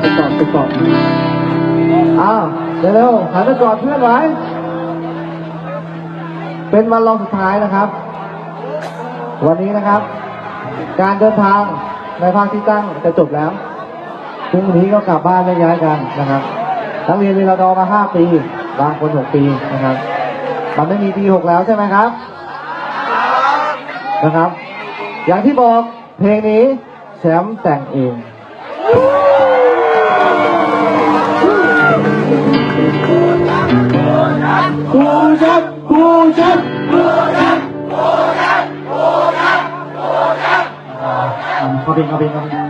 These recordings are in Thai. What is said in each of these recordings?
ไปกอดไปกอดอ้าวเร็วๆหันไปกอดเพื่อนไว้ เป็นวันรองสุดท้ายนะครับ วันนี้นะครับ การเดินทางในภาคที่ตั้งจะจบแล้วพรุ่งนี้ก็กลับบ้านไม่ย้ายกันนะครับนักเรียนเรียนรดอมาห้าปีบางคนหกปีนะครับมันไม่มีปีหกแล้วใช่ไหมครับ นะครับ อย่างที่บอกเพลงนี้แชมป์แต่งเอง เขาเป็นเขาเป็นเขาเป็น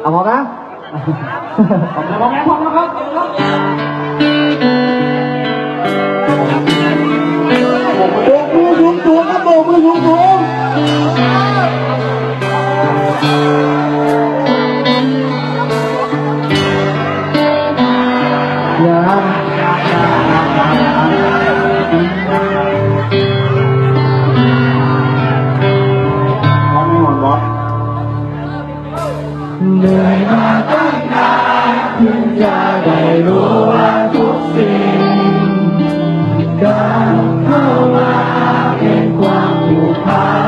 เอาพอนะพอแล้วพอแล้วครับ เหนื่อยมาตั้งนานเพิ่งจะได้รู้ว่าทุกสิ่งการเข้ามาเป็นความผูกพัน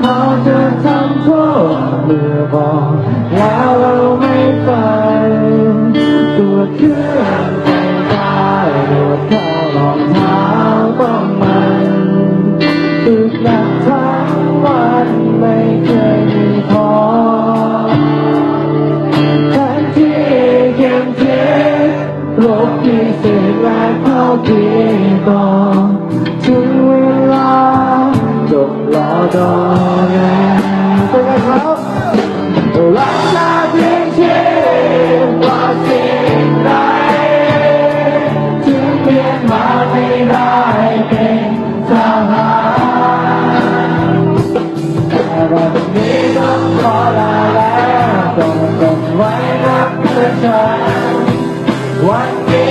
เขาจะทำโทษเมื่อบอกแล้วเราไม่ฟังตัวเครื่องแต่งกายโดดเข้ารองเท้าต้องมันตึกหนักทั้งวันไม่เคยมีพอแทนที่เข็มทิศลบที่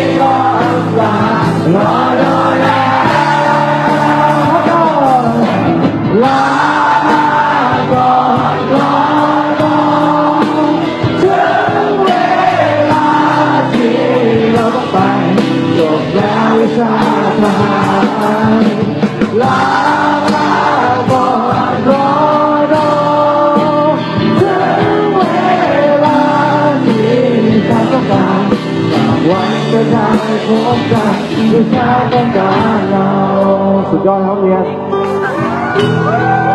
วันนี้ก็อำลารอดอแล้วล พบกันที่เช้าต้องการเราสุดยอดครับเรียน